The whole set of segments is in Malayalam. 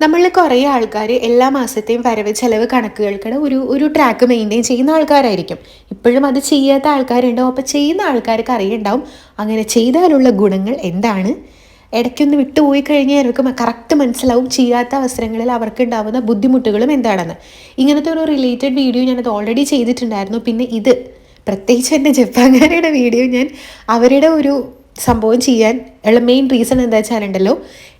നമ്മളിൽ കുറേ ആൾക്കാർ എല്ലാ മാസത്തെയും വരവ് ചെലവ് കണക്കുകൾക്കുടെ ഒരു ഒരു ട്രാക്ക് മെയിന്റെയിൻ ചെയ്യുന്ന ആൾക്കാരായിരിക്കും. ഇപ്പോഴും അത് ചെയ്യാത്ത ആൾക്കാരുണ്ടാവും അപ്പോൾ ചെയ്യുന്ന ആൾക്കാർക്ക് അറിയുണ്ടാവും അങ്ങനെ ചെയ്താലുള്ള ഗുണങ്ങൾ എന്താണ്? ഇടയ്ക്കൊന്ന് വിട്ടുപോയി കഴിഞ്ഞാൽ അവർക്ക് കറക്റ്റ് മനസ്സിലാവും ചെയ്യാത്ത അവസരങ്ങളിൽ അവർക്ക് ഉണ്ടാവുന്ന ബുദ്ധിമുട്ടുകളും എന്താണെന്ന്. ഇങ്ങനത്തെ ഒരു റിലേറ്റഡ് വീഡിയോ ഞാനത് ഓൾറെഡി ചെയ്തിട്ടുണ്ടായിരുന്നു. പിന്നെ ഇത് പ്രത്യേകിച്ച് എന്റെ ജപ്പാൻകാരുടെ വീഡിയോ ഞാൻ അവരുടെ ഒരു സംഭവം ചെയ്യാൻ ഉള്ള മെയിൻ റീസൺ എന്താ വെച്ചാലുണ്ടല്ലോ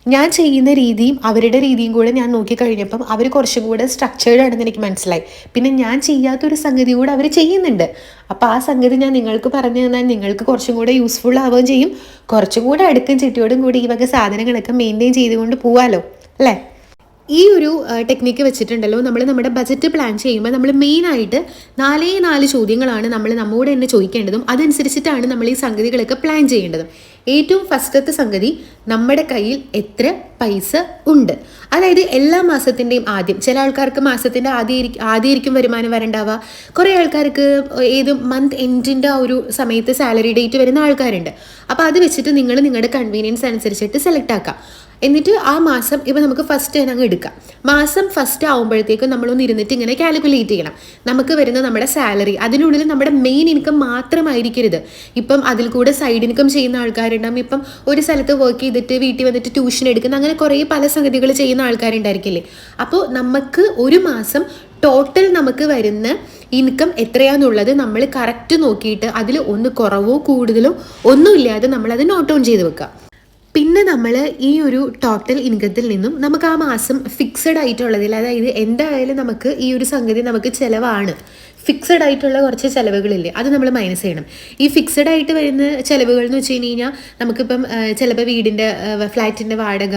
ഞാൻ ചെയ്യുന്ന രീതിയും അവരുടെ രീതിയും കൂടെ ഞാൻ നോക്കിക്കഴിഞ്ഞപ്പം അവർ കുറച്ചും കൂടെ സ്ട്രക്ചേർഡ് ആണെന്ന് എനിക്ക് മനസ്സിലായി. പിന്നെ ഞാൻ ചെയ്യാത്തൊരു സംഗതി കൂടെ അവർ ചെയ്യുന്നുണ്ട്. അപ്പോൾ ആ സംഗതി ഞാൻ നിങ്ങൾക്ക് പറഞ്ഞു തന്നാൽ നിങ്ങൾക്ക് കുറച്ചും കൂടെ യൂസ്ഫുൾ ആവുകയും ചെയ്യും. കുറച്ചും കൂടെ അടുക്കും ചിട്ടിയോടും കൂടി ഈ വക സാധനങ്ങളൊക്കെ മെയിന്റെയിൻ ചെയ്തുകൊണ്ട് പോവാലോ അല്ലേ? ഈ ഒരു ടെക്നിക്ക് വെച്ചിട്ടുണ്ടല്ലോ നമ്മൾ നമ്മുടെ ബജറ്റ് പ്ലാൻ ചെയ്യുമ്പോൾ നമ്മൾ മെയിനായിട്ട് നാലേ നാല് ചോദ്യങ്ങളാണ് നമ്മൾ നമ്മോട് തന്നെ ചോദിക്കേണ്ടതും അതനുസരിച്ചിട്ടാണ് നമ്മൾ ഈ സംഗതികളൊക്കെ പ്ലാൻ ചെയ്യേണ്ടതും. ഏറ്റവും ഫസ്റ്റത്തെ സംഗതി നമ്മുടെ കയ്യിൽ എത്ര പൈസ ഉണ്ട്? അതായത് എല്ലാ മാസത്തിന്റെയും ആദ്യം ചില ആൾക്കാർക്ക് മാസത്തിന്റെ ആദ്യം ആദ്യമായിരിക്കും വരുമാനം വരണ്ടാവുക. കുറേ ആൾക്കാർക്ക് ഏത് മന്ത് എൻഡിന്റെ ആ ഒരു സമയത്ത് സാലറി ഡേറ്റ് വരുന്ന ആൾക്കാരുണ്ട്. അപ്പോൾ അത് വെച്ചിട്ട് നിങ്ങൾ നിങ്ങളുടെ കൺവീനിയൻസ് അനുസരിച്ചിട്ട് സെലക്ട് ആക്കാം. എന്നിട്ട് ആ മാസം ഇപ്പം നമുക്ക് ഫസ്റ്റ് തന്നെ അങ്ങ് എടുക്കാം. മാസം ഫസ്റ്റ് ആകുമ്പോഴത്തേക്കും നമ്മളൊന്ന് ഇരുന്നിട്ട് ഇങ്ങനെ കാൽക്കുലേറ്റ് ചെയ്യണം. നമുക്ക് വരുന്ന നമ്മുടെ സാലറി അതിനുള്ളിൽ നമ്മുടെ മെയിൻ ഇൻകം മാത്രമായിരിക്കരുത്. ഇപ്പം അതിൽ കൂടെ സൈഡ് ഇൻകം ചെയ്യുന്ന ആൾക്കാരുണ്ടാകും ഇപ്പം ഒരു സ്ഥലത്ത് വർക്ക് ചെയ്തിട്ട് വീട്ടിൽ വന്നിട്ട് ട്യൂഷൻ എടുക്കുന്ന അങ്ങനെ കുറേ പല സംഗതികൾ ചെയ്യുന്ന ആൾക്കാരുണ്ടായിരിക്കില്ലേ? അപ്പോൾ നമുക്ക് ഒരു മാസം ടോട്ടൽ നമുക്ക് വരുന്ന ഇൻകം എത്രയാണെന്നുള്ളത് നമ്മൾ കറക്റ്റ് നോക്കിയിട്ട് അതിൽ ഒന്ന് കുറവോ കൂടുതലോ ഒന്നുമില്ലാതെ നമ്മളത് നോട്ട് ഓൺ ചെയ്ത് വെക്കുക. പിന്നെ നമ്മൾ ഈ ഒരു ടോട്ടൽ ഇൻകത്തിൽ നിന്നും നമുക്ക് ആ മാസം ഫിക്സഡ് ആയിട്ടുള്ളതിൽ അതായത് എന്തായാലും നമുക്ക് ഈ ഒരു സംഗതി നമുക്ക് ചിലവാണ്. ഫിക്സഡ് ആയിട്ടുള്ള കുറച്ച് ചിലവുകളില്ലേ അത് നമ്മൾ മൈനസ് ചെയ്യണം. ഈ ഫിക്സഡ് ആയിട്ട് വരുന്ന ചിലവുകൾ എന്ന് വെച്ച് കഴിഞ്ഞ് കഴിഞ്ഞാൽ നമുക്കിപ്പം ചിലപ്പോൾ വീടിന്റെ ഫ്ലാറ്റിന്റെ വാടക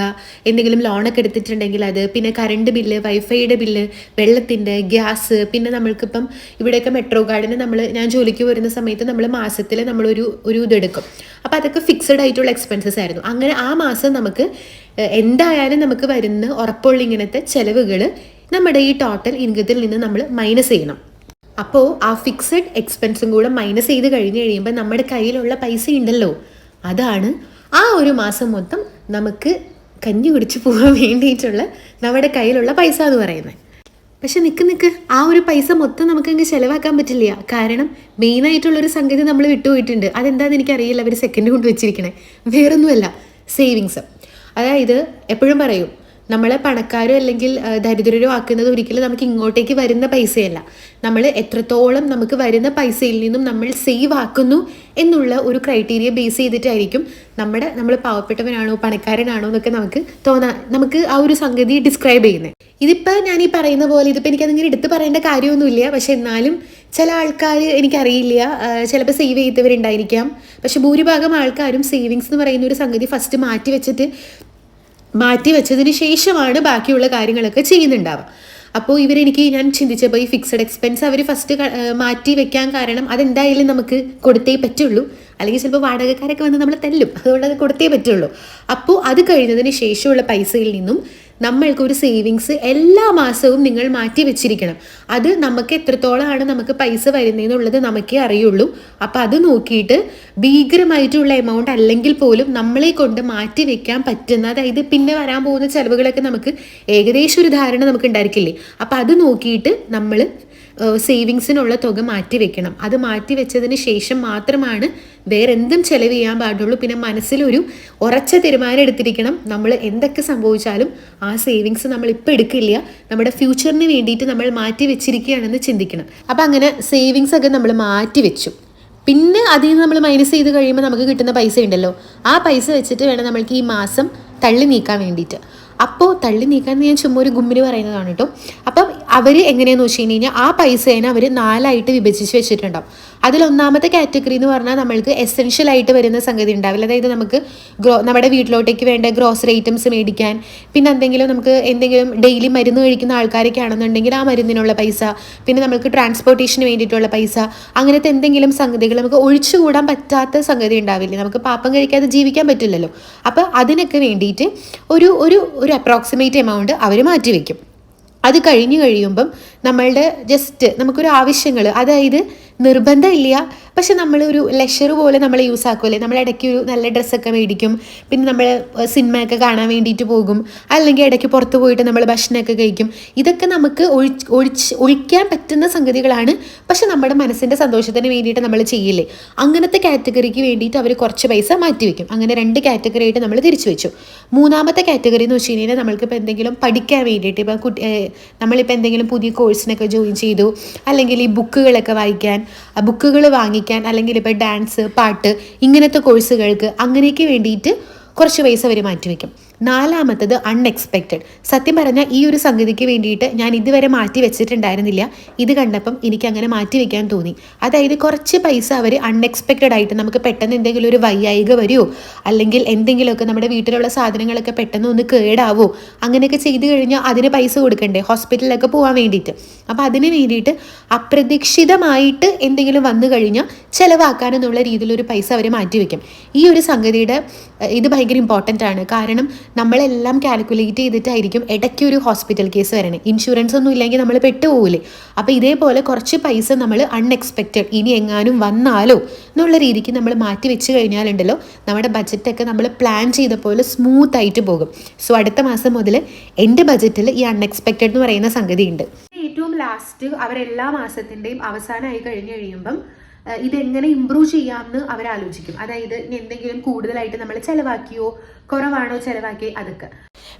എന്തെങ്കിലും ലോണൊക്കെ എടുത്തിട്ടുണ്ടെങ്കിൽ അത് പിന്നെ കറണ്ട് ബില്ല് വൈഫൈയുടെ ബില്ല് വെള്ളത്തിന്റെ ഗ്യാസ് പിന്നെ നമ്മൾക്കിപ്പം ഇവിടെയൊക്കെ മെട്രോ ഗാർഡിന് നമ്മൾ ഞാൻ ജോലിക്ക് വരുന്ന സമയത്ത് നമ്മൾ മാസത്തിൽ നമ്മളൊരു ഒരു ഇതെടുക്കും അപ്പോൾ അതൊക്കെ ഫിക്സഡ് ആയിട്ടുള്ള എക്സ്പെൻസസ് ആയിരുന്നു. അങ്ങനെ ആ മാസം നമുക്ക് എന്തായാലും നമുക്ക് വരുന്ന ഉറപ്പുള്ള ഇങ്ങനത്തെ ചിലവുകൾ നമ്മുടെ ഈ ടോട്ടൽ ഇൻകത്തിൽ നിന്ന് നമ്മൾ മൈനസ് ചെയ്യണം. അപ്പോൾ ആ ഫിക്സഡ് എക്സ്പെൻസും കൂടെ മൈനസ് ചെയ്ത് കഴിഞ്ഞ് കഴിയുമ്പോൾ നമ്മുടെ കയ്യിലുള്ള പൈസ ഉണ്ടല്ലോ. അതാണ് ആ ഒരു മാസം മൊത്തം നമുക്ക് കഞ്ഞി കുടിച്ച് പോകാൻ വേണ്ടിയിട്ടുള്ള നമ്മുടെ കയ്യിലുള്ള പൈസ എന്ന് പറയുന്നത്. പക്ഷെ നിൽക്ക് നിൽക്ക് ആ ഒരു പൈസ മൊത്തം നമുക്ക് അങ്ങ് ചിലവാക്കാൻ പറ്റില്ല. കാരണം മെയിനായിട്ടുള്ളൊരു സംഗതി നമ്മൾ വിട്ടുപോയിട്ടുണ്ട്. അതെന്താണെന്ന് എനിക്കറിയില്ല. അവർ സെക്കൻഡ് കൊണ്ട് വെച്ചിരിക്കണേ. വേറൊന്നുമല്ല. സേവിങ്സ് അതായത് എപ്പോഴും പറയും നമ്മളെ പണക്കാരോ അല്ലെങ്കിൽ ദരിദ്രരോ ആക്കുന്നത് ഒരിക്കലും നമുക്ക് ഇങ്ങോട്ടേക്ക് വരുന്ന പൈസയല്ല. നമ്മൾ എത്രത്തോളം നമുക്ക് വരുന്ന പൈസയിൽ നിന്നും നമ്മൾ സേവ് ആക്കുന്നു എന്നുള്ള ഒരു ക്രൈറ്റീരിയ ബേസ് ചെയ്തിട്ടായിരിക്കും നമ്മുടെ നമ്മൾ പാവപ്പെട്ടവനാണോ പണക്കാരനാണോ എന്നൊക്കെ നമുക്ക് തോന്നാ നമുക്ക് ആ ഒരു സംഗതി ഡിസ്ക്രൈബ് ചെയ്യുന്നത് ഇതിപ്പോൾ ഞാൻ ഈ പറയുന്ന പോലെ ഇതിപ്പോൾ എനിക്കതിങ്ങനെ എടുത്ത് പറയേണ്ട കാര്യമൊന്നുമില്ല. പക്ഷെ എന്നാലും ചില ആൾക്കാർ എനിക്കറിയില്ല ചിലപ്പോൾ സേവ് ചെയ്തവരുണ്ടായിരിക്കാം. പക്ഷെ ഭൂരിഭാഗം ആൾക്കാരും സേവിങ്സ് എന്ന് പറയുന്ന ഒരു സംഗതി ഫസ്റ്റ് മാറ്റി വെച്ചിട്ട് മാറ്റി വെച്ചതിന് ശേഷമാണ് ബാക്കിയുള്ള കാര്യങ്ങളൊക്കെ ചെയ്യുന്നുണ്ടാവുക. അപ്പോൾ ഇവരെനിക്ക് ഞാൻ ചിന്തിച്ചപ്പോൾ ഈ ഫിക്സഡ് എക്സ്പെൻസ് അവർ ഫസ്റ്റ് മാറ്റി വെക്കാൻ കാരണം അതെന്തായാലും നമുക്ക് കൊടുത്തേ പറ്റുള്ളൂ. അല്ലെങ്കിൽ ചിലപ്പോൾ വാടകക്കാരൊക്കെ വന്ന് നമ്മൾ തല്ലും. അതുകൊണ്ട് അത് കൊടുത്തേ പറ്റുള്ളൂ. അപ്പോൾ അത് കഴിഞ്ഞതിന് ശേഷമുള്ള പൈസയിൽ നിന്നും നമ്മൾക്ക് ഒരു സേവിങ്സ് എല്ലാ മാസവും നിങ്ങൾ മാറ്റി വെച്ചിരിക്കണം. അത് നമുക്ക് എത്രത്തോളമാണ് നമുക്ക് പൈസ വരുന്നതെന്നുള്ളത് നമുക്കേ അറിയുള്ളൂ. അപ്പോൾ അത് നോക്കിയിട്ട് ഭീകരമായിട്ടുള്ള എമൗണ്ട് അല്ലെങ്കിൽ പോലും നമ്മളെ കൊണ്ട് മാറ്റി വെക്കാൻ പറ്റുന്ന അതായത് പിന്നെ വരാൻ പോകുന്ന ചിലവുകളൊക്കെ നമുക്ക് ഏകദേശം ഒരു ധാരണ നമുക്ക് ഉണ്ടായിരിക്കില്ലേ? അപ്പോൾ അത് നോക്കിയിട്ട് നമ്മൾ സേവിങ്സിനുള്ള തുക മാറ്റി വെക്കണം. അത് മാറ്റി വെച്ചതിന് ശേഷം മാത്രമാണ് വേറെ എന്തും ചെലവ് ചെയ്യാൻ പാടുള്ളൂ. പിന്നെ മനസ്സിലൊരു ഉറച്ച തീരുമാനം എടുത്തിരിക്കണം. നമ്മൾ എന്തൊക്കെ സംഭവിച്ചാലും ആ സേവിങ്സ് നമ്മൾ ഇപ്പോൾ എടുക്കില്ല. നമ്മുടെ ഫ്യൂച്ചറിന് വേണ്ടിയിട്ട് നമ്മൾ മാറ്റി വെച്ചിരിക്കുകയാണെന്ന് ചിന്തിക്കണം. അപ്പം അങ്ങനെ സേവിങ്സ് ഒക്കെ നമ്മൾ മാറ്റി വെച്ചു. പിന്നെ അതിൽ നിന്ന് നമ്മൾ മൈനസ് ചെയ്ത് കഴിയുമ്പോൾ നമുക്ക് കിട്ടുന്ന പൈസ ഉണ്ടല്ലോ. ആ പൈസ വെച്ചിട്ട് വേണം നമ്മൾക്ക് ഈ മാസം തള്ളി നീക്കാൻ വേണ്ടിയിട്ട്. അപ്പോൾ തള്ളി നീക്കാൻ ഞാൻ ചുമ്മാ ഒരു ഗുമ്മിന് പറയുന്നതാണ് കേട്ടോ. അപ്പം അവർ എങ്ങനെയെന്ന് വെച്ച് കഴിഞ്ഞ് കഴിഞ്ഞാൽ ആ പൈസേനെ അവർ നാലായിട്ട് വിഭജിച്ച് വെച്ചിട്ടുണ്ടാവും. അതിൽ ഒന്നാമത്തെ കാറ്റഗറി എന്ന് പറഞ്ഞാൽ നമ്മൾക്ക് എസെൻഷ്യൽ ആയിട്ട് വരുന്ന സംഗതി ഉണ്ടാവില്ല. അതായത് നമുക്ക് ഗ്രോ നമ്മുടെ വീട്ടിലോട്ടേക്ക് വേണ്ട ഗ്രോസറി ഐറ്റംസ് മേടിക്കാൻ പിന്നെ എന്തെങ്കിലും നമുക്ക് എന്തെങ്കിലും ഡെയിലി മരുന്ന് കഴിക്കുന്ന ആൾക്കാരൊക്കെ ആണെന്നുണ്ടെങ്കിൽ ആ മരുന്നിനുള്ള പൈസ പിന്നെ നമുക്ക് ട്രാൻസ്പോർട്ടേഷന് വേണ്ടിയിട്ടുള്ള പൈസ അങ്ങനത്തെ എന്തെങ്കിലും സംഗതികൾ നമുക്ക് ഒഴിച്ചുകൂടാൻ പറ്റാത്ത സംഗതി ഉണ്ടാവില്ലേ? നമുക്ക് പാപ്പം കഴിക്കാതെ ജീവിക്കാൻ പറ്റില്ലല്ലോ. അപ്പോൾ അതിനൊക്കെ വേണ്ടിയിട്ട് ഒരു ഒരു ഒരു അപ്രോക്സിമേറ്റ് എമൗണ്ട് അവർ മാറ്റി വയ്ക്കും അത് കഴിഞ്ഞ് കഴിയുമ്പം നമ്മളുടെ ജസ്റ്റ് നമുക്കൊരു ആവശ്യങ്ങൾ അതായത് നിർബന്ധമില്ല. പക്ഷെ നമ്മൾ ഒരു ലെഷർ പോലെ നമ്മൾ യൂസ് ആക്കുമല്ലേ നമ്മൾ ഇടയ്ക്ക് ഒരു നല്ല ഡ്രസ്സൊക്കെ മേടിക്കും. പിന്നെ നമ്മൾ സിനിമയൊക്കെ കാണാൻ വേണ്ടിയിട്ട് പോകും. അല്ലെങ്കിൽ ഇടയ്ക്ക് പുറത്ത് പോയിട്ട് നമ്മൾ ഭക്ഷണമൊക്കെ കഴിക്കും. ഇതൊക്കെ നമുക്ക് ഒഴിച്ച് ഒഴിച്ച് ഒഴിക്കാൻ പറ്റുന്ന സംഗതികളാണ്. പക്ഷെ നമ്മുടെ മനസ്സിന്റെ സന്തോഷത്തിന് വേണ്ടിയിട്ട് നമ്മൾ ചെയ്യില്ലേ? അങ്ങനത്തെ കാറ്റഗറിക്ക് വേണ്ടിയിട്ട് അവർ കുറച്ച് പൈസ മാറ്റി വെക്കും. അങ്ങനെ രണ്ട് കാറ്റഗറി ആയിട്ട് നമ്മൾ തിരിച്ചു വെച്ചു. മൂന്നാമത്തെ കാറ്റഗറി എന്ന് വെച്ച് കഴിഞ്ഞാൽ നമ്മൾക്കിപ്പോൾ എന്തെങ്കിലും പഠിക്കാൻ വേണ്ടിയിട്ട് ഇപ്പോൾ കുട്ടി നമ്മളിപ്പോൾ എന്തെങ്കിലും പുതിയ കോഴ്സിനൊക്കെ ജോയിൻ ചെയ്തു. അല്ലെങ്കിൽ ഈ ബുക്കുകളൊക്കെ വായിക്കാൻ ബുക്കുകൾ വാങ്ങിക്കാൻ അല്ലെങ്കിൽ ഇപ്പോൾ ഡാൻസ് പാട്ട് ഇങ്ങനത്തെ കോഴ്സുകൾക്ക് അങ്ങനെയൊക്കെ വേണ്ടിയിട്ട് കുറച്ച് പൈസ അവർ മാറ്റിവെക്കും. നാലാമത്തത് അൺഎക്സ്പെക്റ്റഡ് സത്യം പറഞ്ഞാൽ ഈ ഒരു സംഗതിക്ക് വേണ്ടിയിട്ട് ഞാൻ ഇതുവരെ മാറ്റി വെച്ചിട്ടുണ്ടായിരുന്നില്ല. ഇത് കണ്ടപ്പം എനിക്ക് അങ്ങനെ മാറ്റി വെക്കാൻ തോന്നി. അതായത് കുറച്ച് പൈസ അവർ അൺഎക്സ്പെക്റ്റഡ് ആയിട്ട് നമുക്ക് പെട്ടെന്ന് എന്തെങ്കിലും ഒരു വയ്യായിക വരുമോ അല്ലെങ്കിൽ എന്തെങ്കിലുമൊക്കെ നമ്മുടെ വീട്ടിലുള്ള സാധനങ്ങളൊക്കെ പെട്ടെന്ന് ഒന്ന് കേടാവോ. അങ്ങനെയൊക്കെ ചെയ്തു കഴിഞ്ഞാൽ അതിന് പൈസ കൊടുക്കണ്ടേ? ഹോസ്പിറ്റലിലൊക്കെ പോകാൻ വേണ്ടിയിട്ട്. അപ്പോൾ അതിന് വേണ്ടിയിട്ട് അപ്രതീക്ഷിതമായിട്ട് എന്തെങ്കിലും വന്നു കഴിഞ്ഞാൽ ചിലവാക്കാനെന്നുള്ള രീതിയിലൊരു പൈസ അവർ മാറ്റി മാറ്റിവെക്കും ഈ ഒരു സംഗതിയുടെ ഇത് ഭയങ്കര ഇമ്പോർട്ടന്റ് ആണ്. കാരണം നമ്മളെല്ലാം കാൽക്കുലേറ്റ് ചെയ്തിട്ടായിരിക്കും ഇടയ്ക്ക് ഒരു ഹോസ്പിറ്റൽ കേസ് വരണേ. ഇൻഷുറൻസ് ഒന്നും ഇല്ലെങ്കിൽ നമ്മൾ പെട്ടുപോകില്ലേ അപ്പോൾ ഇതേപോലെ കുറച്ച് പൈസ നമ്മൾ അൺഎക്സ്പെക്റ്റഡ് ഇനി എങ്ങാനും വന്നാലോ എന്നുള്ള രീതിക്ക് നമ്മൾ മാറ്റി വെച്ച് കഴിഞ്ഞാലുണ്ടല്ലോ നമ്മുടെ ബജറ്റൊക്കെ നമ്മൾ പ്ലാൻ ചെയ്ത പോലെ സ്മൂത്ത് ആയിട്ട് പോകും. സോ അടുത്ത മാസം മുതൽ എന്റെ ബജറ്റിൽ ഈ അൺഎക്സ്പെക്റ്റഡ് എന്ന് പറയുന്ന സംഗതി ഉണ്ട് ഏറ്റവും ലാസ്റ്റ് അവരെല്ലാ മാസത്തിന്റെയും അവസാനമായി കഴിഞ്ഞ് കഴിയുമ്പം ഇതെങ്ങനെ ഇമ്പ്രൂവ് ചെയ്യാമെന്ന് അവർ ആലോചിക്കും അതായത് ഇനി എന്തെങ്കിലും കൂടുതലായിട്ട് നമ്മൾ ചിലവാക്കിയോ കുറവാണോ ചിലവാക്കി അതൊക്കെ.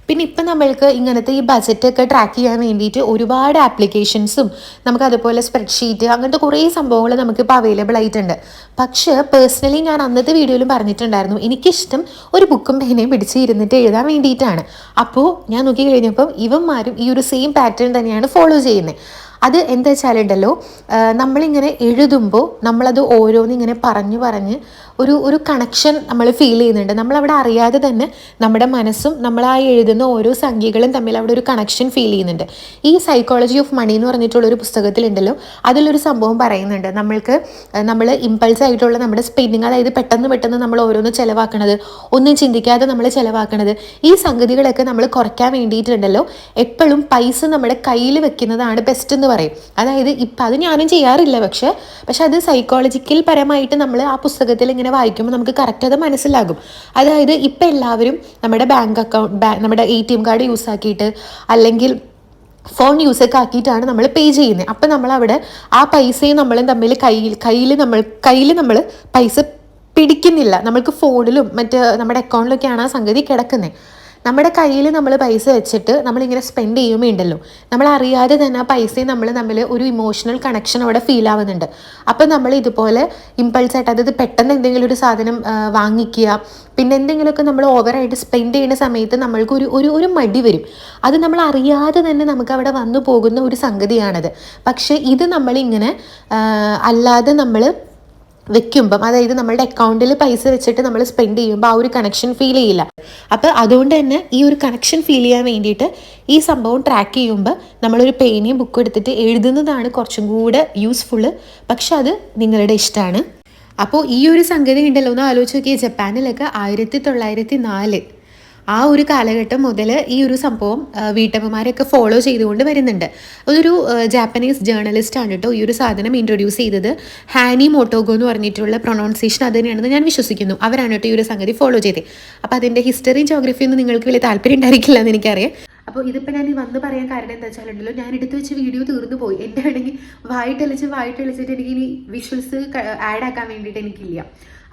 പിന്നെ ഇപ്പം നമ്മൾക്ക് ഇങ്ങനത്തെ ഈ ബജറ്റൊക്കെ ട്രാക്ക് ചെയ്യാൻ വേണ്ടിയിട്ട് ഒരുപാട് ആപ്ലിക്കേഷൻസും നമുക്ക് അതുപോലെ സ്പ്രെഡ്ഷീറ്റ് അങ്ങനത്തെ കുറേ സംഭവങ്ങൾ നമുക്കിപ്പോൾ അവൈലബിൾ ആയിട്ടുണ്ട്. പക്ഷേ പേഴ്സണലി ഞാൻ അന്നത്തെ വീഡിയോയിലും പറഞ്ഞിട്ടുണ്ടായിരുന്നു എനിക്കിഷ്ടം ഒരു ബുക്കും പേനയും പിടിച്ച് ഇരുന്നിട്ട് എഴുതാൻ വേണ്ടിയിട്ടാണ്. അപ്പോൾ ഞാൻ നോക്കി കഴിഞ്ഞപ്പം ഇവന്മാരും ഈ ഒരു സെയിം പാറ്റേൺ തന്നെയാണ് ഫോളോ ചെയ്യുന്നത് അത് എന്താ വെച്ചാലുണ്ടല്ലോ നമ്മളിങ്ങനെ എഴുതുമ്പോൾ നമ്മളത് ഓരോന്നിങ്ങനെ പറഞ്ഞു പറഞ്ഞ് ഒരു ഒരു കണക്ഷൻ നമ്മൾ ഫീൽ ചെയ്യുന്നുണ്ട്. നമ്മളവിടെ അറിയാതെ തന്നെ നമ്മുടെ മനസ്സും നമ്മൾ ആ എഴുതുന്ന ഓരോ സംഖ്യകളും തമ്മിൽ അവിടെ ഒരു കണക്ഷൻ ഫീൽ ചെയ്യുന്നുണ്ട്. ഈ സൈക്കോളജി ഓഫ് മണി എന്ന് പറഞ്ഞിട്ടുള്ള ഒരു പുസ്തകത്തിലുണ്ടല്ലോ അതിലൊരു സംഭവം പറയുന്നുണ്ട്. നമ്മൾക്ക് നമ്മൾ ഇമ്പൾസ് ആയിട്ടുള്ള നമ്മുടെ സ്പെൻഡിങ് അതായത് പെട്ടെന്ന് പെട്ടെന്ന് നമ്മൾ ഓരോന്ന് ചിലവാക്കണത് ഒന്നും ചിന്തിക്കാതെ നമ്മൾ ചിലവാക്കണത് ഈ സംഗതികളൊക്കെ നമ്മൾ കുറയ്ക്കാൻ വേണ്ടിയിട്ടുണ്ടല്ലോ. എപ്പോഴും പൈസ നമ്മുടെ കയ്യിൽ വെക്കുന്നതാണ് ബെസ്റ്റ് എന്ന് പറയും. അതായത് ഇപ്പം അത് ഞാനും ചെയ്യാറില്ല പക്ഷേ പക്ഷെ അത് സൈക്കോളജിക്കൽ പരമായിട്ട് നമ്മൾ ആ പുസ്തകത്തിൽ ഇങ്ങനെ വായിക്കുമ്പോൾ നമുക്ക് കറക്റ്റ് അത് മനസ്സിലാകും. അതായത് ഇപ്പം എല്ലാവരും നമ്മുടെ ബാങ്ക് അക്കൗണ്ട് നമ്മുടെ A T M card use ആക്കിയിട്ട് അല്ലെങ്കിൽ ഫോൺ യൂസ് ഒക്കെ ആക്കിയിട്ടാണ് നമ്മൾ പേ ചെയ്യുന്നത് അപ്പം നമ്മളവിടെ ആ പൈസയും നമ്മളും തമ്മിൽ കയ്യിൽ കയ്യിൽ നമ്മൾ കയ്യിൽ നമ്മൾ പൈസ പിടിക്കുന്നില്ല. നമ്മൾക്ക് ഫോണിലും മറ്റ് നമ്മുടെ അക്കൗണ്ടിലൊക്കെയാണ് ആ സംഗതി കിടക്കുന്നത് നമ്മുടെ കയ്യിൽ നമ്മൾ പൈസ വെച്ചിട്ട് നമ്മളിങ്ങനെ സ്പെൻഡ് ചെയ്യുമ്പോണ്ടല്ലോ നമ്മൾ അറിയാതെ തന്നെ ആ പൈസയും നമ്മൾ തമ്മിൽ ഒരു ഇമോഷണൽ കണക്ഷൻ അവിടെ ഫീൽ ആവുന്നുണ്ട്. അപ്പം നമ്മൾ ഇതുപോലെ ഇമ്പൾസ് ആയിട്ട് അതായത് പെട്ടെന്ന് എന്തെങ്കിലും ഒരു സാധനം വാങ്ങിക്കുക പിന്നെ എന്തെങ്കിലുമൊക്കെ നമ്മൾ ഓവറായിട്ട് സ്പെൻഡ് ചെയ്യുന്ന സമയത്ത് നമ്മൾക്ക് ഒരു ഒരു ഒരു മടി വരും. അത് നമ്മൾ അറിയാതെ തന്നെ നമുക്ക് അവിടെ വന്നു പോകുന്ന ഒരു സംഗതിയാണത്. പക്ഷേ ഇത് നമ്മളിങ്ങനെ അല്ലാതെ നമ്മൾ വെക്കുമ്പം അതായത് നമ്മളുടെ അക്കൗണ്ടിൽ പൈസ വെച്ചിട്ട് നമ്മൾ സ്പെൻഡ് ചെയ്യുമ്പോൾ ആ ഒരു കണക്ഷൻ ഫീൽ ചെയ്യില്ല. അപ്പോൾ അതുകൊണ്ട് തന്നെ ഈ ഒരു കണക്ഷൻ ഫീൽ ചെയ്യാൻ വേണ്ടിയിട്ട് ഈ സംഭവം ട്രാക്ക് ചെയ്യുമ്പോൾ നമ്മളൊരു പേനയും ബുക്കും എടുത്തിട്ട് എഴുതുന്നതാണ് കുറച്ചും കൂടെ യൂസ്ഫുള്ള് പക്ഷെ അത് നിങ്ങളുടെ ഇഷ്ടമാണ്. അപ്പോൾ ഈ ഒരു സംഗതി ഉണ്ടല്ലോ ഒന്ന് ആലോചിച്ച് നോക്കിയാൽ ജപ്പാനിലൊക്കെ ആയിരത്തി തൊള്ളായിരത്തി നാല് ആ ഒരു കാലഘട്ടം മുതൽ ഈ ഒരു സംഭവം വീട്ടമ്മമാരെയൊക്കെ ഫോളോ ചെയ്തുകൊണ്ട് വരുന്നുണ്ട്. അതൊരു ജാപ്പനീസ് ജേർണലിസ്റ്റ് ആണ് കേട്ടോ ഈ ഒരു സാധനം ഇൻട്രൊഡ്യൂസ് ചെയ്തത്. ഹാനി മോട്ടോഗോ എന്ന് പറഞ്ഞിട്ടുള്ള പ്രൊണൗൺസിയേഷൻ അത് തന്നെയാണെന്ന് ഞാൻ വിശ്വസിക്കുന്നു. അവരാണ് കേട്ടോ ഈ ഒരു സംഗതി ഫോളോ ചെയ്തത് അപ്പോൾ അതിന്റെ ഹിസ്റ്ററി ജോഗ്രഫിയും ഒന്നും നിങ്ങൾക്ക് വലിയ താല്പര്യം ഉണ്ടായിരിക്കില്ല എന്ന് എനിക്കറിയാം. അപ്പോൾ ഇതിപ്പോൾ ഞാൻ ഈ വന്ന് പറയാൻ കാരണം എന്താ വെച്ചാലുണ്ടല്ലോ ഞാൻ എടുത്തു വെച്ച് വീഡിയോ തീർന്നു പോയി. എന്റെ ആണെങ്കിൽ വായിട്ടളിച്ച് വായിട്ടളിച്ചിട്ട് എനിക്ക് ഇനി വിഷ്വൽസ് ആഡ് ആക്കാൻ വേണ്ടിയിട്ട് എനിക്കില്ല.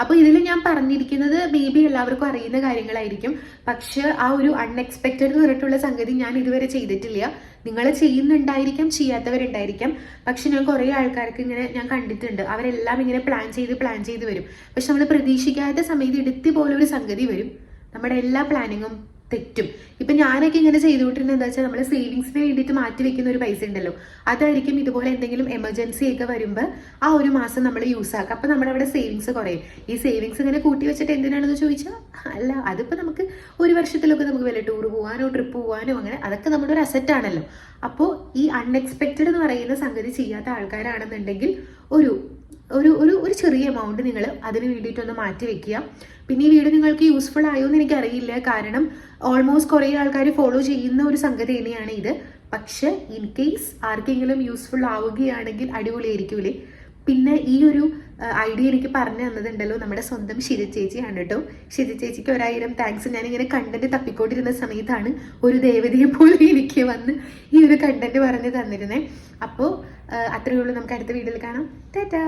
അപ്പോൾ ഇതിൽ ഞാൻ പറഞ്ഞിരിക്കുന്നത് മേ ബി എല്ലാവർക്കും അറിയുന്ന കാര്യങ്ങളായിരിക്കും. പക്ഷെ ആ ഒരു അൺഎക്സ്പെക്റ്റഡ് എന്ന് പറഞ്ഞിട്ടുള്ള സംഗതി ഞാൻ ഇതുവരെ ചെയ്തിട്ടില്ല. നിങ്ങൾ ചെയ്യുന്നുണ്ടായിരിക്കാം ചെയ്യാത്തവരുണ്ടായിരിക്കാം. പക്ഷെ ഞാൻ കുറേ ആൾക്കാർക്ക് ഇങ്ങനെ ഞാൻ കണ്ടിട്ടുണ്ട്. അവരെല്ലാം ഇങ്ങനെ പ്ലാൻ ചെയ്ത് പ്ലാൻ ചെയ്ത് വരും. പക്ഷെ നമ്മൾ പ്രതീക്ഷിക്കാത്ത സമയത്ത് എടുത്തി പോലെ ഒരു സംഗതി വരും. നമ്മുടെ എല്ലാ പ്ലാനിങ്ങും തെറ്റും. ഇപ്പൊ ഞാനൊക്കെ ഇങ്ങനെ ചെയ്തുകൊണ്ടിരുന്നത് എന്താ വെച്ചാൽ നമ്മൾ സേവിങ്സിന് വേണ്ടിയിട്ട് മാറ്റി വെക്കുന്ന ഒരു പൈസ ഉണ്ടല്ലോ. അതായിരിക്കും ഇതുപോലെ എന്തെങ്കിലും എമർജൻസി ഒക്കെ വരുമ്പോൾ ആ ഒരു മാസം നമ്മൾ യൂസ് ആക്കുക. അപ്പൊ നമ്മുടെ അവിടെ സേവിങ്സ് കുറയും. ഈ സേവിങ്സ് ഇങ്ങനെ കൂട്ടി വെച്ചിട്ട് എന്തിനാണെന്ന് ചോദിച്ചാൽ അല്ല അതിപ്പോ നമുക്ക് ഒരു വർഷത്തിലൊക്കെ നമുക്ക് വല്ല ടൂർ പോകാനോ ട്രിപ്പ് പോകാനോ അങ്ങനെ അതൊക്കെ നമ്മുടെ ഒരു അസറ്റ് ആണല്ലോ. അപ്പോൾ ഈ അൺഎക്സ്പെക്റ്റഡ് എന്ന് പറയുന്ന സംഗതി ചെയ്യാത്ത ആൾക്കാരാണെന്നുണ്ടെങ്കിൽ ഒരു ഒരു ഒരു ഒരു ചെറിയ എമൗണ്ട് നിങ്ങൾ അതിന് വേണ്ടിയിട്ടൊന്ന് മാറ്റി വെക്കുക. പിന്നെ ഈ വീഡിയോ നിങ്ങൾക്ക് യൂസ്ഫുൾ ആയോ എന്ന് എനിക്കറിയില്ല. കാരണം ഓൾമോസ്റ്റ് കുറേ ആൾക്കാർ ഫോളോ ചെയ്യുന്ന ഒരു സംഗതി തന്നെയാണ് ഇത്. പക്ഷെ ഇൻ കേസ് ആർക്കെങ്കിലും യൂസ്ഫുൾ ആവുകയാണെങ്കിൽ അടിപൊളിയായിരിക്കൂലേ? പിന്നെ ഈ ഒരു ഐഡിയ എനിക്ക് പറഞ്ഞു തന്നതുണ്ടല്ലോ നമ്മുടെ സ്വന്തം ശിരി ചേച്ചിയാണ് കേട്ടോ. ശിരി ചേച്ചിക്ക് ഒരായിരം താങ്ക്സ് ഞാനിങ്ങനെ കണ്ടന്റ് തപ്പിക്കൊണ്ടിരുന്ന സമയത്താണ് ഒരു ദേവതയെ പോലെ എനിക്ക് വന്ന് ഈ ഒരു കണ്ടന്റ് പറഞ്ഞ് തന്നിരുന്നേ. അപ്പോൾ അത്രയേ ഉള്ളൂ. നമുക്ക് അടുത്ത വീഡിയോയിൽ കാണാം. ടാറ്റാ!